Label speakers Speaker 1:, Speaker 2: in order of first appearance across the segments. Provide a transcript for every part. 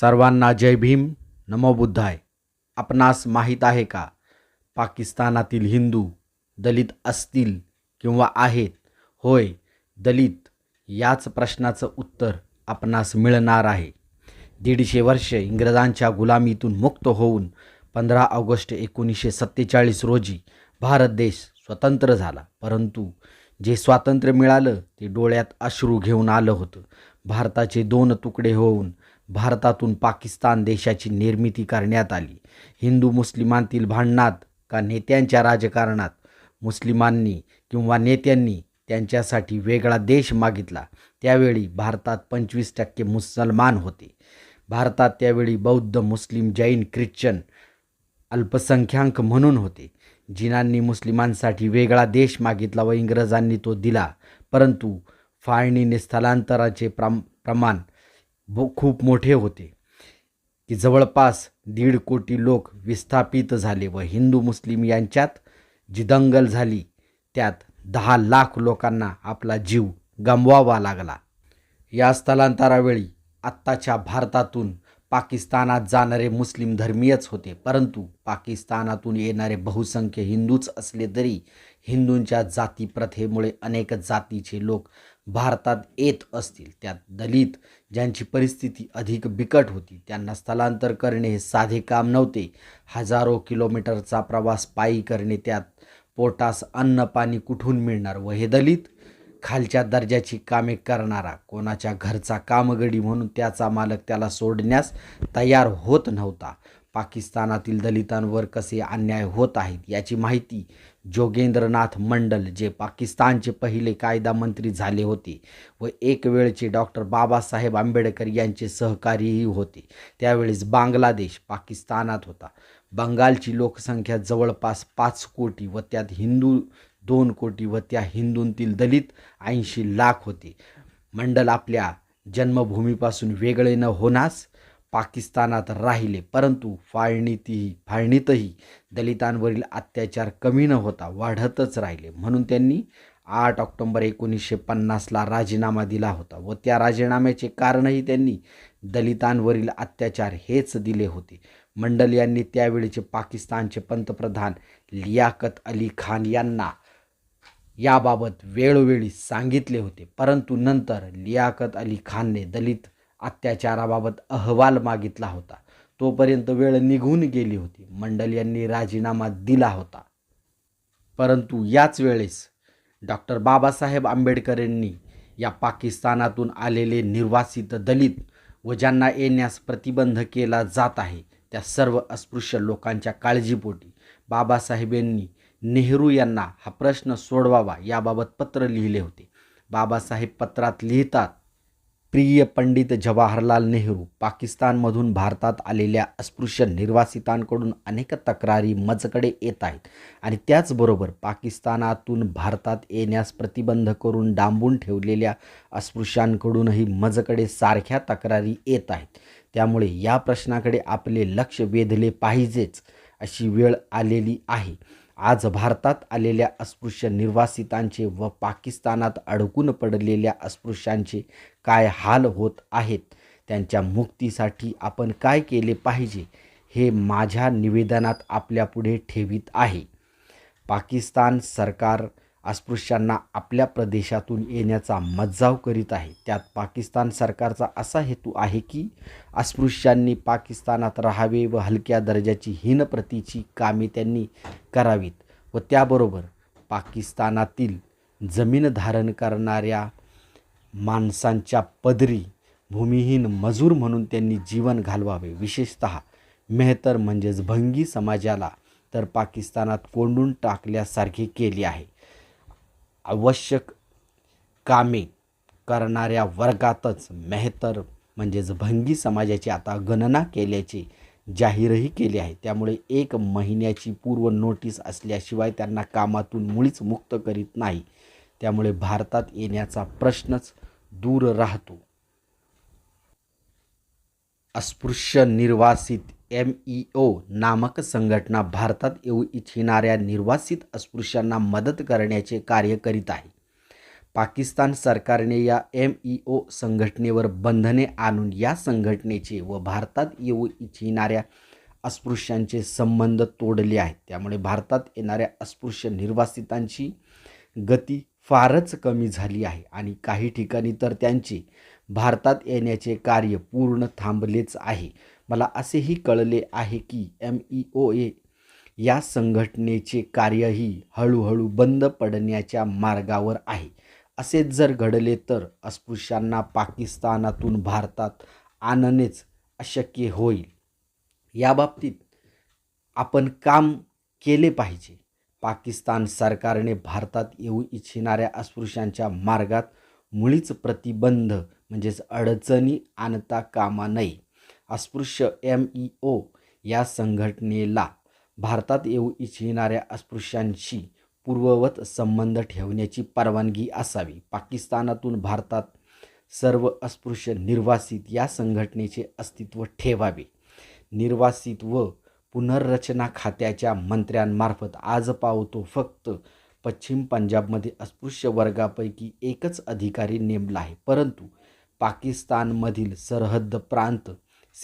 Speaker 1: सर्वांना जय भीम. नमो बुद्धाय. आपणास माहीत आहे का? पाकिस्तानातील हिंदू दलित असतील किंवा आहेत होय दलित याच प्रश्नाचं उत्तर आपणास मिळणार आहे. दीडशे वर्ष इंग्रजांच्या गुलामीतून मुक्त होऊन पंधरा ऑगस्ट एकोणीसशे सत्तेचाळीस रोजी भारत देश स्वतंत्र झाला. परंतु जे स्वातंत्र्य मिळालं ते डोळ्यात अश्रू घेऊन आलं होतं. भारताचे दोन तुकडे होऊन भारतातून पाकिस्तान देशाची निर्मिती करण्यात आली. हिंदू मुस्लिमांतील भांडणात का नेत्यांच्या राजकारणात? मुस्लिमांनी किंवा नेत्यांनी त्यांच्यासाठी वेगळा देश मागितला. त्यावेळी भारतात पंचवीस टक्के मुसलमान होते. भारतात त्यावेळी बौद्ध मुस्लिम जैन ख्रिश्चन अल्पसंख्याक म्हणून होते. जिनांनी मुस्लिमांसाठी वेगळा देश मागितला व इंग्रजांनी तो दिला. परंतु फाळणीने स्थलांतराचे प्रम प्रमाण ब खूप मोठे होते. की जवळपास दीड कोटी लोक विस्थापित झाले व हिंदू मुस्लिम यांच्यात जी दंगल झाली. त्यात दहा लाख लोकांना आपला जीव गमवावा लागला. या स्थलांतरावेळी आत्ताच्या भारतातून पाकिस्तानात जाणारे मुस्लिम धर्मीयच होते. परंतु पाकिस्तानातून येणारे बहुसंख्य हिंदूच असले तरी हिंदूंच्या जाती प्रथेमुळे अनेक जातीचे लोक भारतात येत असतील. त्यात दलित ज्यांची परिस्थिती अधिक बिकट होती त्यांना स्थलांतर करणे हे साधे काम नव्हते. हजारो किलोमीटरचा प्रवास पायी करणे त्यात पोटास अन्न पाणी कुठून मिळणार व हे दलित? खालच्या दर्जाची कामे करणारा कोणाच्या घरचा कामगडी म्हणून त्याचा मालक त्याला सोडण्यास तयार होत नव्हता. पाकिस्तानातील दलितांवर कसे अन्याय होत आहेत याची माहिती जोगेंद्रनाथ मंडल जे पाकिस्तानचे पहिले कायदा मंत्री झाले होते व एक वेळचे डॉक्टर बाबासाहेब आंबेडकर यांचे सहकारीही होते. त्यावेळेस बांगलादेश पाकिस्तानात होता. बंगालची लोकसंख्या जवळपास पाच कोटी व त्यात हिंदू दोन कोटी व त्या हिंदूंतील दलित ऐंशी लाख होते. मंडल आपल्या जन्मभूमीपासून वेगळे न होण्यास पाकिस्तानात राहिले परंतु फाळणीतही फाळणीतही दलितांवरील अत्याचार कमी न होता वाढतच राहिले. म्हणून त्यांनी आठ ऑक्टोंबर एकोणीसशे पन्नासला राजीनामा दिला होता व त्या राजीनाम्याचे कारणही त्यांनी दलितांवरील अत्याचार हेच दिले होते. मंडल यांनी त्यावेळीचे पाकिस्तानचे पंतप्रधान लियाकत अली खान यांना याबाबत वेळोवेळी सांगितले होते. परंतु नंतर लियाकत अली खानने दलित अत्याचाराबाबत अहवाल मागितला होता. तोपर्यंत वेळ निघून गेली होती. मंडल यांनी राजीनामा दिला होता. परंतु याच वेळेस डॉक्टर बाबासाहेब आंबेडकर यांनी या पाकिस्तानातून आलेले निर्वासित दलित व ज्यांना येण्यास प्रतिबंध केला जात आहे त्या सर्व अस्पृश्य लोकांच्या काळजीपोटी बाबासाहेब यांनी नेहरू यांना हा प्रश्न सोडवावा याबाबत पत्र लिहिले होते. बाबासाहेब पत्रात लिहितात प्रिय पंडित जवाहरलाल नेहरू पाकिस्तानमधून भारतात आलेल्या अस्पृश्य निर्वासितांकडून अनेक तक्रारी मजकडे येत आहेत आणि त्याचबरोबर पाकिस्तानातून भारतात येण्यास प्रतिबंध करून डांबून ठेवलेल्या अस्पृश्यांकडूनही मजकडे सारख्या तक्रारी येत आहेत. त्यामुळे या प्रश्नाकडे आपले लक्ष वेधले पाहिजेच अशी वेळ आलेली आहे. आज भारतात आलेल्या अस्पृश्य निर्वासितांचे व पाकिस्तानात अडकून पडलेल्या अस्पृश्यांचे काय हाल होत आहेत? त्यांच्या मुक्तीसाठी आपण काय केले पाहिजे? हे माझ्या निवेदनात आपल्यापुढे ठेवीत आहे. पाकिस्तान सरकार अस्पृश्यांना आपल्या प्रदेशातून येण्याचा मज्जाव करीत आहे. त्यात पाकिस्तान सरकारचा असा हेतू आहे की अस्पृश्यांनी पाकिस्तानात राहावे व हलक्या दर्जाची हीनप्रतीची कामे त्यांनी करावीत व त्याबरोबर पाकिस्तानातील जमीन धारण करणाऱ्या माणसांच्या पदरी भूमिहीन मजूर म्हणून त्यांनी जीवन घालवावे. विशेषत मेहतर म्हणजेच भंगी समाजाला तर पाकिस्तानात कोंडून टाकल्यासारखे केले आहे. आवश्यक कामे करणाऱ्या वर्गातच मेहतर म्हणजेच भंगी समाजाची आता गणना केल्याचे जाहीरही केले आहे. त्यामुळे एक महिन्याची पूर्व नोटीस असल्याशिवाय त्यांना कामातून मुळीच मुक्त करीत नाही. त्यामुळे भारतात येण्याचा प्रश्नच दूर राहतो. अस्पृश्य निर्वासित एम ई ओ नामक संघटना भारतात येऊ इच्छिणाऱ्या निर्वासित अस्पृश्यांना मदत करण्याचे कार्य करीत आहे. पाकिस्तान सरकारने या एम ई ओ संघटनेवर बंधने आणून या संघटनेचे व भारतात येऊ इच्छिणाऱ्या अस्पृश्यांचे संबंध तोडले आहेत. त्यामुळे भारतात येणाऱ्या अस्पृश्य निर्वासितांची गती फारच कमी झाली आहे आणि काही ठिकाणी तर त्यांचे भारतात येण्याचे कार्य पूर्ण थांबलेच आहे. मला असेही कळले आहे की एम ई ओ ए या संघटनेचे कार्यही हळूहळू बंद पडण्याच्या मार्गावर आहे. असेच जर घडले तर अस्पृश्यांना पाकिस्तानातून भारतात आणणेच अशक्य होईल. याबाबतीत आपण काम केले पाहिजे. पाकिस्तान सरकारने भारतात येऊ इच्छिणाऱ्या अस्पृश्यांच्या मार्गात मुळीच प्रतिबंध म्हणजेच अडचणी आणता कामा नये. अस्पृश्य एम ई ओ या संघटनेला भारतात येऊ इच्छिणाऱ्या अस्पृश्यांशी पूर्ववत संबंध ठेवण्याची परवानगी असावी. पाकिस्तानातून भारतात सर्व अस्पृश्य निर्वासित या संघटनेचे अस्तित्व ठेवावे. निर्वासित व पुनर्रचना खात्याच्या मंत्र्यांमार्फत आज पावतो फक्त पश्चिम पंजाबमध्ये अस्पृश्य वर्गापैकी एकच अधिकारी नेमला आहे. परंतु पाकिस्तानमधील सरहद्द प्रांत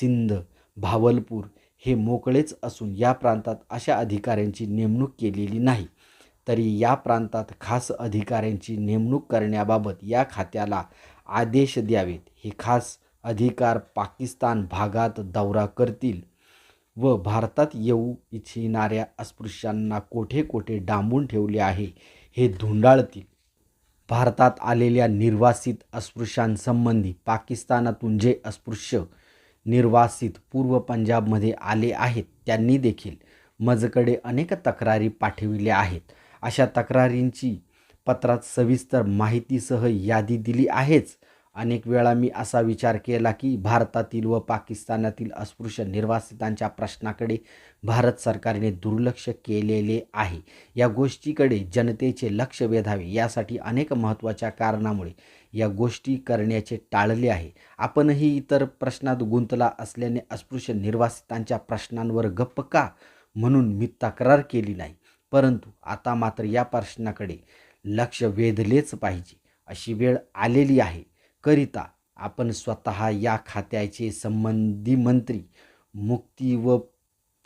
Speaker 1: सिंध भावलपूर हे मोकळेच असून या प्रांतात अशा अधिकाऱ्यांची नेमणूक केलेली नाही. तरी या प्रांतात खास अधिकाऱ्यांची नेमणूक करण्याबाबत या खात्याला आदेश द्यावेत. हे खास अधिकार पाकिस्तान भागात दौरा करतील व भारतात येऊ इच्छिणाऱ्या अस्पृश्यांना कोठे कोठे डांबून ठेवले आहे हे धुंडाळतील. भारतात आलेल्या निर्वासित अस्पृश्यांसंबंधी पाकिस्तानातून जे अस्पृश्य निर्वासित पूर्व पंजाबमध्ये आले आहेत. त्यांनी देखील मजकडे अनेक तक्रारी पाठविल्या आहेत. अशा तक्रारींची पत्रात सविस्तर माहितीसह यादी दिली आहेच. अनेक वेळा मी असा विचार केला की भारतातील व पाकिस्तानातील अस्पृश्य निर्वासितांच्या प्रश्नाकडे भारत सरकारने दुर्लक्ष केलेले आहे. या गोष्टीकडे जनतेचे लक्ष वेधावे यासाठी अनेक महत्त्वाच्या कारणामुळे या गोष्टी करण्याचे टाळले आहे. आपणही इतर प्रश्नात गुंतला असल्याने अस्पृश्य निर्वासितांच्या प्रश्नांवर गप्प का? म्हणून मी तक्रार केली नाही. परंतु आता मात्र या प्रश्नाकडे लक्ष वेधलेच पाहिजे अशी वेळ आलेली आहे. करिता आपण स्वतः या खात्याचे संबंधी मंत्री मुक्ती व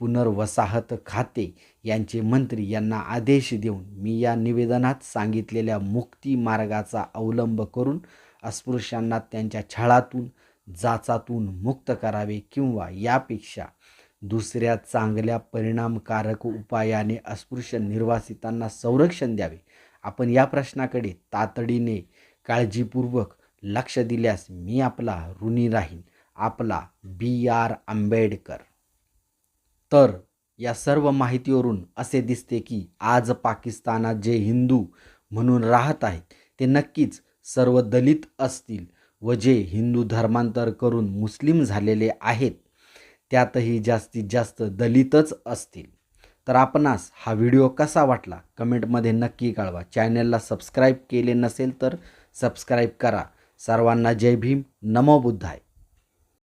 Speaker 1: पुनर्वसाहत खाते यांचे मंत्री यांना आदेश देऊन मी या निवेदनात सांगितलेल्या मुक्ती मार्गाचा अवलंब करून अस्पृश्यांना त्यांच्या छळातून जाचातून मुक्त करावे किंवा यापेक्षा दुसऱ्या चांगल्या परिणामकारक उपायाने अस्पृश्य निर्वासितांना संरक्षण द्यावे आपण या प्रश्नाकडे तातडीने काळजीपूर्वक लक्ष दिल्यास मी आपला ऋणी राहीन आपला बी आर आंबेडकर. तर या सर्व माहितीवरून असे दिसते की आज पाकिस्तानात जे हिंदू म्हणून राहत आहेत ते नक्कीच सर्व दलित असतील व जे हिंदू धर्मांतर करून मुस्लिम झालेले आहेत त्यातही जास्तीत जास्त दलितच असतील. तर आपणास हा व्हिडिओ कसा वाटला? कमेंटमध्ये नक्की कळवा. चॅनलला सबस्क्राईब केले नसेल तर सबस्क्राईब करा. सर्वांना जय भीम. नमो बुद्धाय.